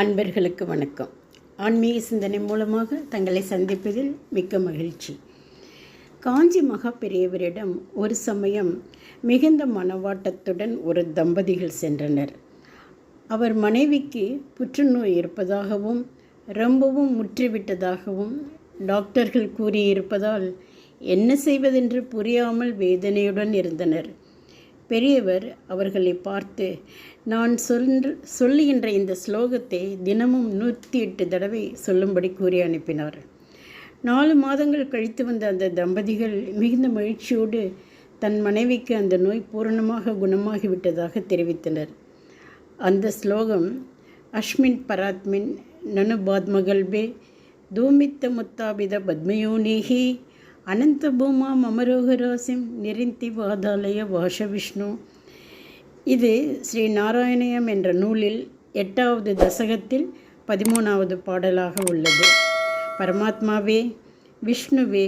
அன்பர்களுக்கு வணக்கம். ஆன்மீக சிந்தனை மூலமாக தங்களை சந்திப்பதில் மிக்க மகிழ்ச்சி. காஞ்சி மகா பெரியவரிடம் ஒரு சமயம் மிகுந்த மனவாட்டத்துடன் ஒரு தம்பதிகள் சென்றனர். அவர் மனைவிக்கு புற்றுநோய் இருப்பதாகவும் ரொம்பவும் முற்றிவிட்டதாகவும் டாக்டர்கள் கூறியிருப்பதால் என்ன செய்வதென்று புரியாமல் வேதனையுடன் இருந்தனர். பெரியவர் அவர்களை பார்த்து நான் சொல் சொல்லுகின்ற இந்த ஸ்லோகத்தை தினமும் நூற்றி எட்டு தடவை சொல்லும்படி கூறி அனுப்பினார். நாலு மாதங்கள் கழித்து வந்த அந்த தம்பதிகள் மிகுந்த மகிழ்ச்சியோடு தன் மனைவிக்கு அந்த நோய் பூரணமாக குணமாகிவிட்டதாக தெரிவித்தனர். அந்த ஸ்லோகம் அஷ்மின் பராத்மின் நனு பாத்மகல்பே தூமித்த முத்தாபித பத்மயோனிகி அனந்தபூமா மமரோகராசிம் நிரிந்தி வாதாலய வாஷவிஷ்ணு இது ஸ்ரீ நாராயணயம் என்ற நூலில் எட்டாவது தசகத்தில் பதிமூணாவது பாடலாக உள்ளது. பரமாத்மாவே விஷ்ணுவே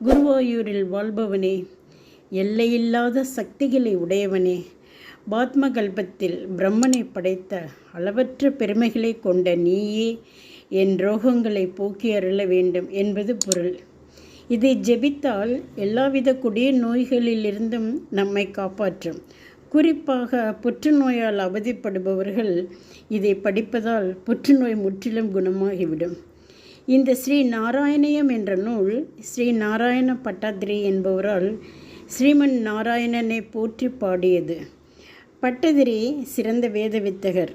குருவாயூரில் வாழ்பவனே எல்லையில்லாத சக்திகளை உடையவனே பாத்மகல்பத்தில் பிரம்மனை படைத்த அளவற்ற பெருமைகளை கொண்ட நீயே என் ரோகங்களை போக்கி அருள வேண்டும் என்பது பொருள். இதை ஜெபித்தால் எல்லாவித கொடிய நோய்களிலிருந்தும் நம்மை காப்பாற்றும். குறிப்பாக புற்றுநோயால் அவதிப்படுபவர்கள் இதை படிப்பதால் புற்றுநோய் முற்றிலும் குணமாகிவிடும். இந்த ஸ்ரீ நாராயணியம் என்ற நூல் ஸ்ரீ நாராயண பட்டாதிரி என்பவரால் ஸ்ரீமன் நாராயணனை போற்றி பாடியது. பட்டதிரி சிறந்த வேத வித்தகர்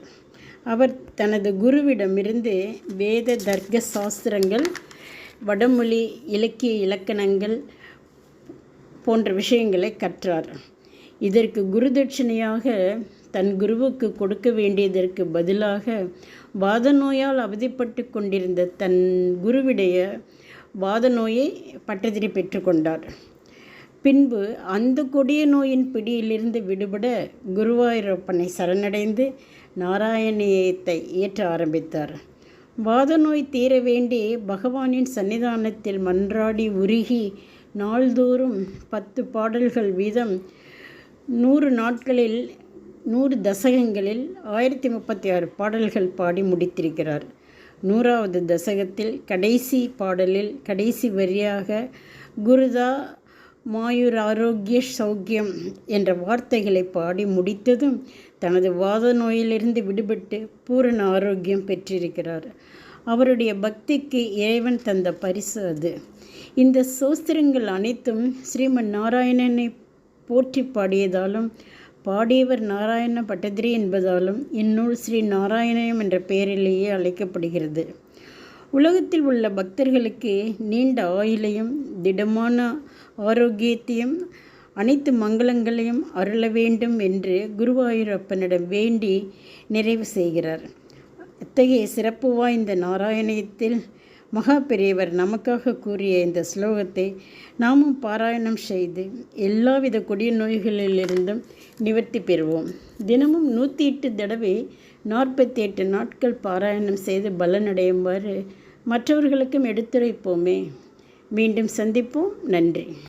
அவர் தனது குருவிடமிருந்து வேத தர்க்க சாஸ்திரங்கள் வடமொழி இலக்கிய இலக்கணங்கள் போன்ற விஷயங்களை கற்றார். இதற்கு குருதட்சிணையாக தன் குருவுக்கு கொடுக்க வேண்டியதற்கு பதிலாக வாத நோயால் அவதிப்பட்டு கொண்டிருந்த தன் குருவிடைய வாத நோயை பட்டதிரி பெற்றுக்கொண்டார் பின்பு அந்த கொடிய நோயின் பிடியிலிருந்து விடுபட குருவாயூரப்பனை சரணடைந்து நாராயணியத்தை ஏற்ற ஆரம்பித்தார். வாதநோய் தீர வேண்டி பகவானின் சன்னிதானத்தில் மன்றாடி உருகி நாள்தோறும் பத்து பாடல்கள் வீதம் நூறு நாட்களில் நூறு தசகங்களில் ஆயிரத்தி முப்பத்தி ஆறு பாடல்கள் பாடி முடித்திருக்கிறார். நூறாவது தசகத்தில் கடைசி பாடலில் கடைசி வரியாக குருதா மாயூர் ஆரோக்கிய சௌக்கியம் என்ற வார்த்தைகளை பாடி முடித்ததும் தனது வாத நோயிலிருந்து விடுபட்டு பூரண ஆரோக்கியம் பெற்றிருக்கிறார். அவருடைய பக்திக்கு இறைவன் தந்த பரிசு அது. இந்த சோஸ்திரங்கள் அனைத்தும் ஸ்ரீமன் நாராயணனை போற்றி பாடியதாலும் பாடியவர் நாராயண பட்டதிரி என்பதாலும் இந்நூல் ஸ்ரீ நாராயணயம் என்ற பெயரிலேயே அழைக்கப்படுகிறது. உலகத்தில் உள்ள பக்தர்களுக்கு நீண்ட ஆயுளையும் திடமான ஆரோக்கியத்தையும் அனைத்து மங்களங்களையும் அருள வேண்டும் என்று குருவாயூரப்பனிடம் வேண்டி நிறைவு செய்கிறார். இத்தகைய சிறப்பு வாய்ந்த நாராயணயத்தில் மகா பெரியவர் நமக்காக கூறிய இந்த ஸ்லோகத்தை நாமும் பாராயணம் செய்து எல்லாவித கொடிய நோய்களிலிருந்தும் நிவர்த்தி பெறுவோம். தினமும் நூற்றி எட்டு தடவை நாற்பத்தி எட்டு நாட்கள் பாராயணம் செய்து பலனடையுமாறு மற்றவர்களுக்கும் எடுத்துரைப்போமே. மீண்டும் சந்திப்போம். நன்றி.